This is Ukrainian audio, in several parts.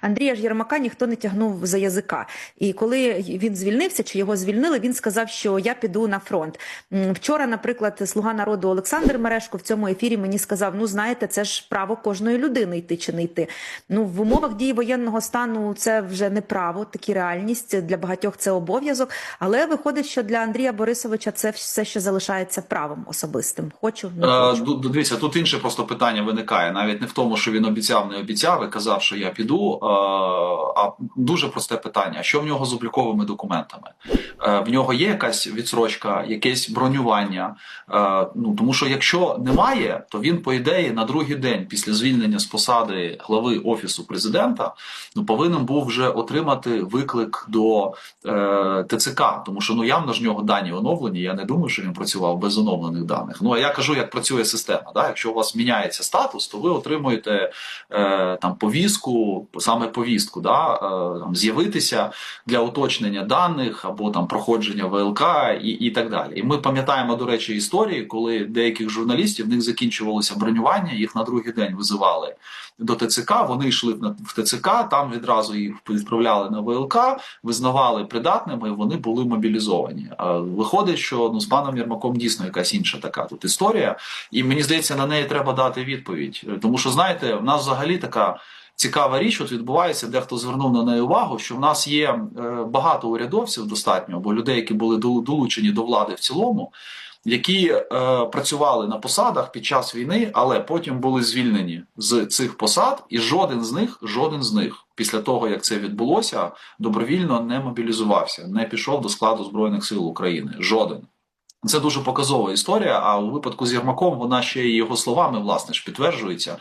Андрія ж Єрмака ніхто не тягнув за язика. І коли він звільнився чи його звільнили, він сказав, що я піду на фронт. Вчора, наприклад, слуга народу Олександр Мерешко в цьому ефірі мені сказав: ну знаєте, це ж право кожної людини йти чи не йти. Ну в умовах дії воєнного стану це вже не право, такі реальність для багатьох це обов'язок. Але виходить, що для Андрія Борисовича це все ще залишається правом особистим. Хочу не Е, хочу. Дивіться, тут інше просто питання виникає. Навіть не в тому, що він обіцяв, не обіцяв і казав, що я піду. Е, А дуже просте питання: що в нього з обліковими документами? Е, В нього є якась відсрочка, якесь бронювання. Е, Ну тому що якщо немає, то він по ідеї на другий день після звільнення з посади глави офісу президента ну повинен був вже отримати виклик до ТЦК, тому що ну явно ж нього дані оновлені. Я не думаю, що він працював без оновлених даних. Ну а я кажу, як працює система. Да? Якщо у вас міняється статус, то ви отримуєте е, там повістку, саме повістку, да? е, там, з'явитися для уточнення даних або там проходження ВЛК і, і так далі. І ми пам'ятаємо, до речі, історії, коли деяких журналістів в них закінчувалося бронювання, їх на другий день визивали до ТЦК. Вони йшли в ТЦК, там відразу їх відправляли на ВЛК, визнавали придатними, і вони були мобілізовані. Виходить, що ну з паном Єрмаком дійсно якась інша така тут історія, і мені здається, на неї треба дати відповідь. Тому що знаєте, в нас взагалі така. Цікава річ, от відбувається, дехто звернув на неї увагу, що в нас є е, багато урядовців достатньо, або людей, які були долучені до влади в цілому, які е, працювали на посадах під час війни, але потім були звільнені з цих посад, і жоден з них, жоден з них, після того як це відбулося, добровільно не мобілізувався, не пішов до складу збройних сил України. Жоден. Це дуже показова історія. А у випадку з Єрмаком вона ще й його словами власне ж підтверджується.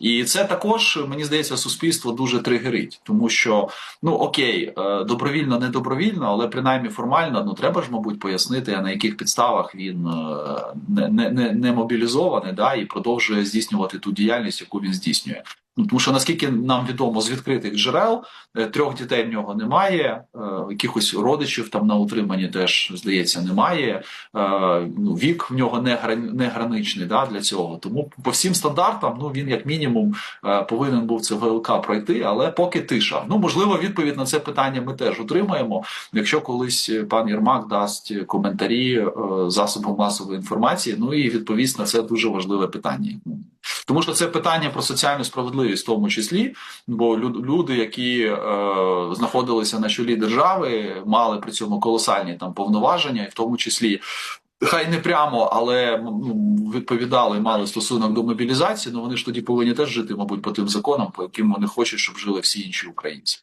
І це також мені здається, суспільство дуже тригерить, тому що ну окей, е, добровільно, не добровільно, але принаймні формально, ну треба ж, мабуть, пояснити, на яких підставах він е, не, не, не, мобілізований, да, і продовжує здійснювати ту діяльність, яку він здійснює. Ну, тому що наскільки нам відомо з відкритих джерел, е, трьох дітей в нього немає, е, якихось родичів там на утриманні теж здається немає. Е, ну, вік в нього не, не граничний да, для цього. Тому по всім стандартам ну він як мінімум повинен був це ВЛК пройти, але поки тиша. Ну можливо, відповідь на це питання ми теж отримаємо. Якщо колись пан Єрмак дасть коментарі засобам масової інформації, ну і відповість на це дуже важливе питання. Тому що це питання про соціальну справедливість, в тому числі, бо люди, які е, знаходилися на чолі держави, мали при цьому колосальні там повноваження, і в тому числі. Хай не прямо, але ну, відповідали, мали стосунок до мобілізації. Ну вони ж тоді повинні теж жити, мабуть, по тим законам, по яким вони хочуть, щоб жили всі інші українці.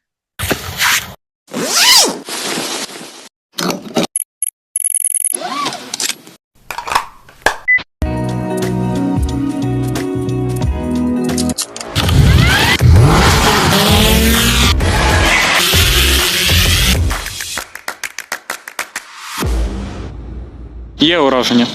Є ураження.